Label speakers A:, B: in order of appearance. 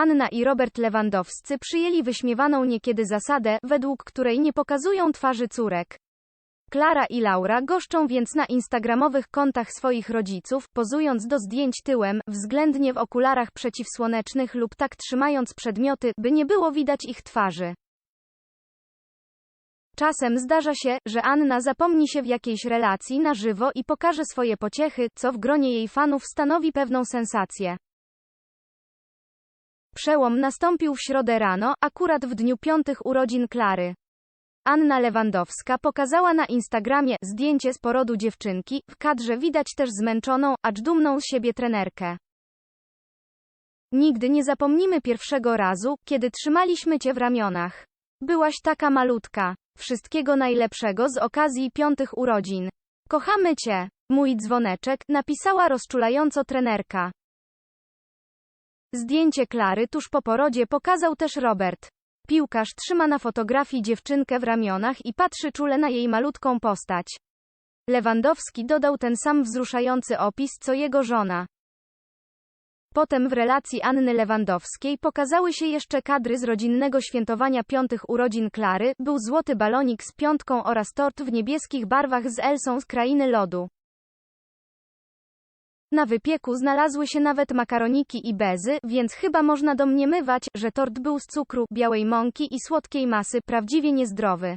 A: Anna i Robert Lewandowscy przyjęli wyśmiewaną niekiedy zasadę, według której nie pokazują twarzy córek. Klara i Laura goszczą więc na instagramowych kontach swoich rodziców, pozując do zdjęć tyłem, względnie w okularach przeciwsłonecznych lub tak trzymając przedmioty, by nie było widać ich twarzy. Czasem zdarza się, że Anna zapomni się w jakiejś relacji na żywo i pokaże swoje pociechy, co w gronie jej fanów stanowi pewną sensację. Przełom nastąpił w środę rano, akurat w dniu piątych urodzin Klary. Anna Lewandowska pokazała na Instagramie zdjęcie z porodu dziewczynki, w kadrze widać też zmęczoną, acz dumną z siebie trenerkę. Nigdy nie zapomnimy pierwszego razu, kiedy trzymaliśmy cię w ramionach. Byłaś taka malutka. Wszystkiego najlepszego z okazji piątych urodzin. Kochamy cię. Mój dzwoneczek, napisała rozczulająco trenerka. Zdjęcie Klary tuż po porodzie pokazał też Robert. Piłkarz trzyma na fotografii dziewczynkę w ramionach i patrzy czule na jej malutką postać. Lewandowski dodał ten sam wzruszający opis co jego żona. Potem w relacji Anny Lewandowskiej pokazały się jeszcze kadry z rodzinnego świętowania piątych urodzin Klary, był złoty balonik z piątką oraz tort w niebieskich barwach z Elsą z Krainy Lodu. Na wypieku znalazły się nawet makaroniki i bezy, więc chyba można domniemywać, że tort był z cukru, białej mąki i słodkiej masy, prawdziwie niezdrowy.